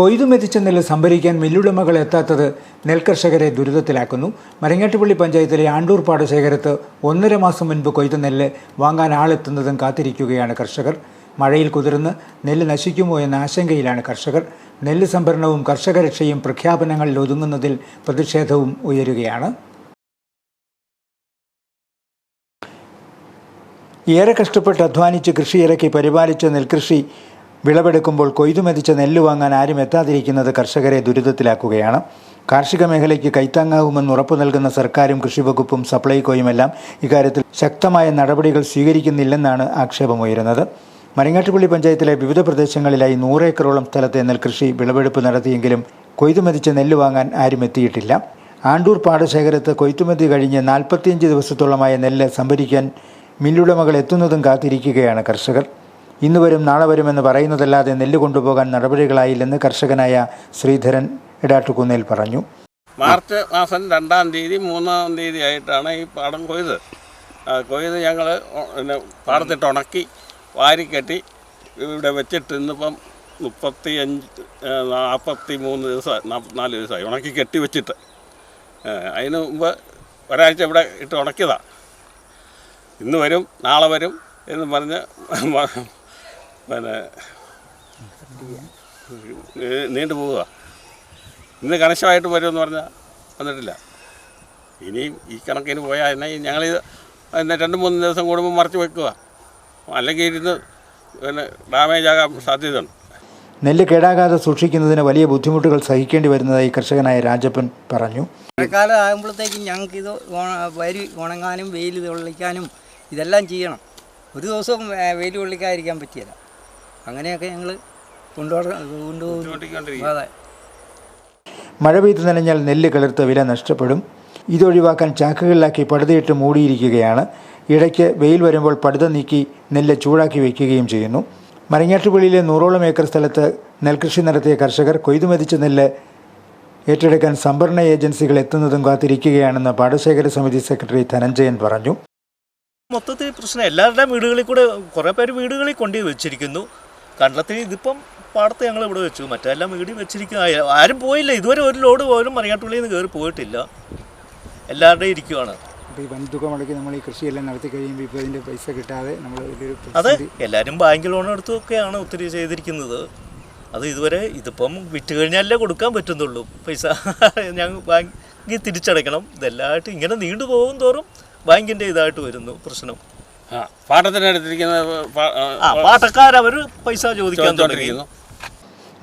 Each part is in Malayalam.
കൊയ്തു മെതിച്ച നെല്ല് സംഭരിക്കാൻ മില്ലുടമകൾ എത്താത്തത് നെൽകർഷകരെ ദുരിതത്തിലാക്കുന്നു. മരങ്ങാട്ടുപള്ളി പഞ്ചായത്തിലെ ആണ്ടൂർ പാടശേഖരത്ത് ഒന്നര മാസം മുൻപ് കൊയ്ത നെല്ല് വാങ്ങാൻ ആളെത്തുന്നതും കാത്തിരിക്കുകയാണ് കർഷകർ. മഴയിൽ കുതിർന്ന് നെല്ല് നശിക്കുമോ എന്ന ആശങ്കയിലാണ് കർഷകർ. നെല്ല് സംഭരണവും കർഷകരക്ഷയും പ്രഖ്യാപനങ്ങളിൽ ഒതുങ്ങുന്നതിൽ പ്രതിഷേധവും ഉയരുകയാണ്. ഏറെ കഷ്ടപ്പെട്ട് അധ്വാനിച്ച് കൃഷിയിറക്കി പരിപാലിച്ച നെൽകൃഷി വിളവെടുക്കുമ്പോൾ കൊയ്തുമതിച്ച നെല്ല് വാങ്ങാൻ ആരും എത്താതിരിക്കുന്നത് കർഷകരെ ദുരിതത്തിലാക്കുകയാണ്. കാർഷിക മേഖലയ്ക്ക് കൈത്താങ്ങാവുമെന്ന് ഉറപ്പു നൽകുന്ന സർക്കാരും കൃഷിവകുപ്പും സപ്ലൈകോയുമെല്ലാം ഇക്കാര്യത്തിൽ ശക്തമായ നടപടികൾ സ്വീകരിക്കുന്നില്ലെന്നാണ് ആക്ഷേപമുയരുന്നത്. മരങ്ങാട്ടുപള്ളി പഞ്ചായത്തിലെ വിവിധ പ്രദേശങ്ങളിലായി നൂറേക്കറോളം സ്ഥലത്തെ നെൽകൃഷി വിളവെടുപ്പ് നടത്തിയെങ്കിലും കൊയ്തുമതിച്ച നെല്ല് വാങ്ങാൻ ആരും എത്തിയിട്ടില്ല. ആണ്ടൂർ പാടശേഖരത്ത് കൊയ്ത്തുമതി കഴിഞ്ഞ് നാൽപ്പത്തിയഞ്ച് ദിവസത്തോളമായ നെല്ല് സംഭരിക്കാൻ മില്ലുടമകൾ എത്തുന്നതും കാത്തിരിക്കുകയാണ് കർഷകർ. ഇന്ന് വരും നാളെ വരുമെന്ന് പറയുന്നതല്ലാതെ നെല്ല് കൊണ്ടുപോകാൻ നടപടികളായില്ലെന്ന് കർഷകനായ ശ്രീധരൻ ഇടാട്ടുകുന്നേൽ പറഞ്ഞു. മാർച്ച് മാസം രണ്ടാം തീയതി മൂന്നാം തീയതി ആയിട്ടാണ് ഈ പാടം കൊയ്ത്. കൊയ്ത് ഞങ്ങൾ പിന്നെ പാടത്തിട്ട് ഉണക്കി വാരിക്കെട്ടി ഇവിടെ വെച്ചിട്ട് ഇന്നിപ്പം മുപ്പത്തി അഞ്ച് നാൽപ്പത്തി മൂന്ന് ദിവസം നാൽപ്പത്തിനാല് ദിവസമായി ഉണക്കി കെട്ടി വെച്ചിട്ട്. അതിന് മുമ്പ് ഒരാഴ്ച ഇവിടെ ഇട്ട് ഉണക്കിയതാണ് ഇന്ന് വരും നാളെ വരും എന്ന് പറഞ്ഞ് പിന്നെ നീണ്ടു പോവുക. ഇന്ന് കണക്ഷമായിട്ട് വരുമെന്ന് പറഞ്ഞാൽ വന്നിട്ടില്ല. ഇനിയും ഈ കണക്കിന് പോയാൽ എന്നെ ഞങ്ങളിത് എന്നെ രണ്ട് മൂന്ന് ദിവസം കൂടുമ്പോൾ മറച്ച് വെക്കുക. അല്ലെങ്കിൽ ഇരുന്ന് പിന്നെ ഡാമേജ് ആകാൻ സാധ്യതയുണ്ട്. നെല്ല് കേടാകാതെ സൂക്ഷിക്കുന്നതിന് വലിയ ബുദ്ധിമുട്ടുകൾ സഹിക്കേണ്ടി വരുന്നതായി കർഷകനായ രാജപ്പൻ പറഞ്ഞു. മഴക്കാലം ആകുമ്പോഴത്തേക്കും ഞങ്ങൾക്ക് ഇത് വരി ഉണങ്ങാനും വെയിൽ കൊള്ളിക്കാനും ഇതെല്ലാം ചെയ്യണം. ഒരു ദിവസവും വെയിൽ കൊള്ളിക്കാതിരിക്കാൻ പറ്റിയല്ല. അങ്ങനെയൊക്കെ ഞങ്ങൾ അതെ. മഴ പെയ്തു നനഞ്ഞാൽ നെല്ല് കിളിർത്ത വില നഷ്ടപ്പെടും. ഇതൊഴിവാക്കാൻ ചാക്കുകളിലാക്കി പടുതയിട്ട് മൂടിയിരിക്കുകയാണ്. ഇടയ്ക്ക് വെയിൽ വരുമ്പോൾ പടുത നീക്കി നെല്ല് ചൂടാക്കി വയ്ക്കുകയും ചെയ്യുന്നു. മരങ്ങാട്ടുപള്ളിയിലെ നൂറോളം ഏക്കർ സ്ഥലത്ത് നെൽകൃഷി നടത്തിയ കർഷകർ കൊയ്തുമതിച്ച നെല്ല് ഏറ്റെടുക്കാൻ സംഭരണ ഏജൻസികൾ എത്തുന്നതും കാത്തിരിക്കുകയാണെന്ന് പാടശേഖര സമിതി സെക്രട്ടറി ധനഞ്ജയൻ പറഞ്ഞു. മൊത്തത്തിൽ പ്രശ്നം എല്ലാവരുടെയും വീടുകളിൽ കൂടെ കുറേ പേര് വീടുകളിൽ കൊണ്ടുപോയി വെച്ചിരിക്കുന്നു. കണ്ടത്തിൽ ഇതിപ്പം പാടത്ത് ഞങ്ങൾ ഇവിടെ വെച്ചു. മറ്റെല്ലാം വീടി വെച്ചിരിക്കുക ആരും പോയില്ല. ഇതുവരെ ഒരു ലോഡ് പോലും മറിയാട്ടുള്ളിൽ നിന്ന് കയറി പോയിട്ടില്ല. എല്ലാവരുടെയും ഇരിക്കുവാണ്. അപ്പോൾ ഈ വൻതുക മുടക്കി നമ്മൾ ഈ കൃഷിയെല്ലാം നടത്തി കഴിയുമ്പോൾ ഇപ്പോൾ ഇതിന്റെ പൈസ കിട്ടാതെ നമ്മൾ അതെ എല്ലാവരും ബാങ്ക് ലോൺ എടുത്തൊക്കെയാണ് ഒത്തിരി ചെയ്തിരിക്കുന്നത്. അത് ഇതുവരെ ഇതിപ്പം വിറ്റ് കഴിഞ്ഞാലേ കൊടുക്കാൻ പറ്റുന്നുള്ളൂ. പൈസ ഞങ്ങൾ ബാങ്കിൽ തിരിച്ചടയ്ക്കണം. ഇതെല്ലാമായിട്ട് ഇങ്ങനെ നീണ്ടു പോകും തോറും ബാങ്കിന്റെ ഇതായിട്ട് വരുന്നു പ്രശ്നം. പാട്ടത്തിനടുത്തിരിക്കുന്ന പാട്ടക്കാരവർ പൈസ ചോദിക്കാൻ തുടങ്ങിയിരുന്നു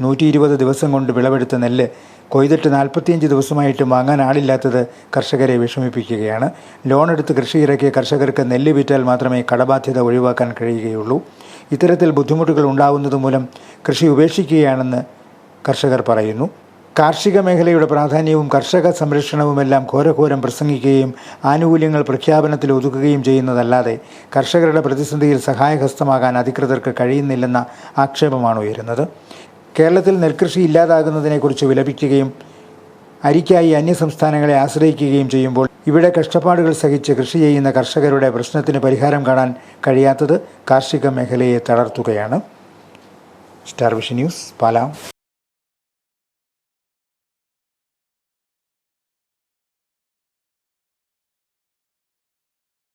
നൂറ്റി ഇരുപത് ദിവസം കൊണ്ട് വിളവെടുത്ത നെല്ല് കൊയ്തിട്ട് നാൽപ്പത്തിയഞ്ച് ദിവസമായിട്ടും വാങ്ങാൻ ആളില്ലാത്തത് കർഷകരെ വിഷമിപ്പിക്കുകയാണ്. ലോൺ എടുത്ത് കൃഷി ഇറക്കിയ കർഷകർക്ക് നെല്ല് വിറ്റാൽ മാത്രമേ കടബാധ്യത ഒഴിവാക്കാൻ കഴിയുകയുള്ളൂ. ഇത്തരത്തിൽ ബുദ്ധിമുട്ടുകൾ ഉണ്ടാകുന്നത് മൂലം കൃഷി ഉപേക്ഷിക്കുകയാണെന്ന് കർഷകർ പറയുന്നു. കാർഷിക മേഖലയുടെ പ്രാധാന്യവും കർഷക സംരക്ഷണവുമെല്ലാം ഘോരഘോരം പ്രസംഗിക്കുകയും ആനുകൂല്യങ്ങൾ പ്രഖ്യാപനത്തിൽ ഒതുക്കുകയും ചെയ്യുന്നതല്ലാതെ കർഷകരുടെ പ്രതിസന്ധിയിൽ സഹായഹസ്തമാകാൻ അധികൃതർക്ക് കഴിയുന്നില്ലെന്ന ആക്ഷേപമാണ് ഉയരുന്നത്. കേരളത്തിൽ നെൽകൃഷി ഇല്ലാതാകുന്നതിനെക്കുറിച്ച് വിലപിക്കുകയും അരിക്കായി അന്യസംസ്ഥാനങ്ങളെ ആശ്രയിക്കുകയും ചെയ്യുമ്പോൾ ഇവിടെ കഷ്ടപ്പാടുകൾ സഹിച്ച് കൃഷി ചെയ്യുന്ന കർഷകരുടെ പ്രശ്നത്തിന് പരിഹാരം കാണാൻ കഴിയാത്തത് കാർഷിക മേഖലയെ തളർത്തുകയാണ്. Star vision news പാലാം.